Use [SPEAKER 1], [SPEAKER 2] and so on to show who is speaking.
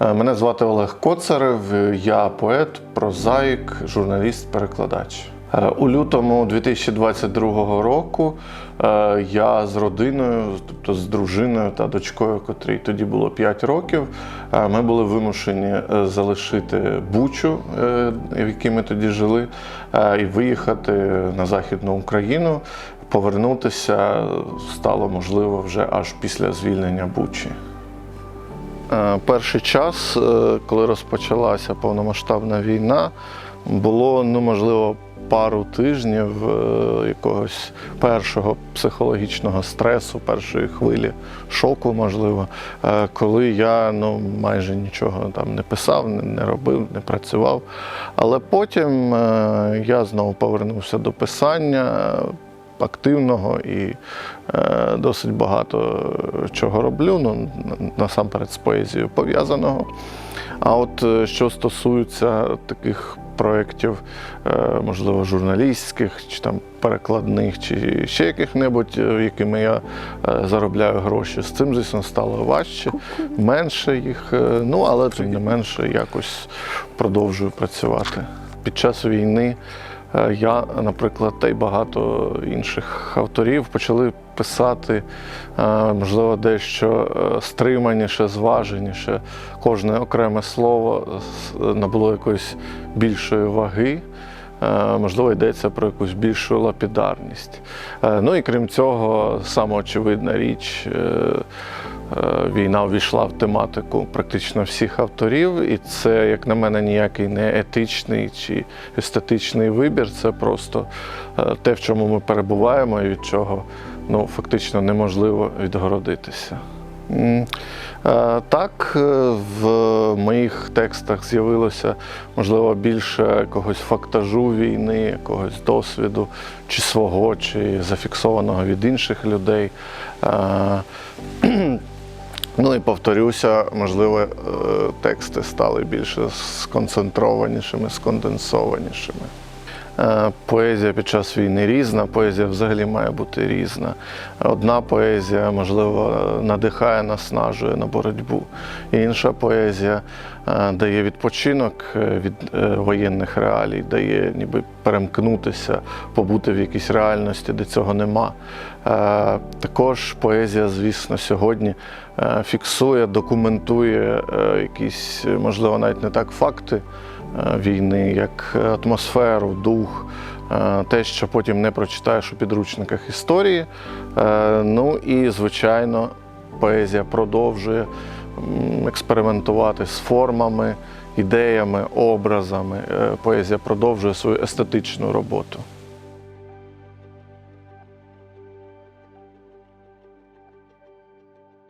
[SPEAKER 1] Е, Мене звати Олег Коцарев, я поет, прозаїк, журналіст, перекладач. Е, У лютому 2022 року е, я з родиною, тобто з дружиною та дочкою, котрій тоді було 5 років, е, ми були вимушені е, залишити Бучу, е, в якій ми тоді жили, е, і виїхати на Західну Україну. Повернутися стало можливо вже аж після звільнення Бучі. Е, Перший час, е, коли розпочалася повномасштабна війна, було ну, можливо пару тижнів е, якогось першого психологічного стресу, першої хвилі шоку, можливо, коли я ну, майже нічого там не писав, не, робив, не працював. Але потім я знову повернувся до писання активного і е, досить багато чого роблю. Ну, насамперед з поезією пов'язаного. А от е, що стосується таких проєктів, е, можливо, журналістських, чи там перекладних, чи ще яких-небудь, е, якими я е, заробляю гроші, з цим, звісно, стало важче, менше їх, е, ну але тим не менше якось продовжую працювати. Під час війни Е, Я, наприклад, та й багато інших авторів почали писати, е, можливо, дещо е, стриманіше, зваженіше. Кожне окреме слово набуло якоїсь більшої ваги. Е, Можливо, йдеться про якусь більшу лапідарність. Е, Ну і крім цього, самоочевидна річ. Е, Війна ввійшла в тематику практично всіх авторів, і це, як на мене, ніякий не етичний чи естетичний вибір. Це просто е, те, в чому ми перебуваємо, і від чого ну, фактично неможливо відгородитися. Е, Так, в моїх текстах з'явилося, можливо, більше якогось фактажу війни, якогось досвіду, чи свого, чи зафіксованого від інших людей. Ну і повторюся, можливо, е, тексти стали більше сконцентрованішими, сконденсованішими. Е, Поезія під час війни різна, поезія взагалі має бути різна. Одна поезія, можливо, надихає, наснажує на боротьбу. Інша поезія е, дає відпочинок е, від воєнних реалій, дає ніби перемкнутися, побути в якійсь реальності, де цього нема. Також поезія, звісно, сьогодні фіксує, документує якісь, можливо, навіть не так факти війни, як атмосферу, дух, е, те, що потім не прочитаєш у підручниках історії. Е, Ну і, звичайно, поезія продовжує експериментувати з формами, ідеями, образами. Е, Поезія продовжує свою естетичну роботу.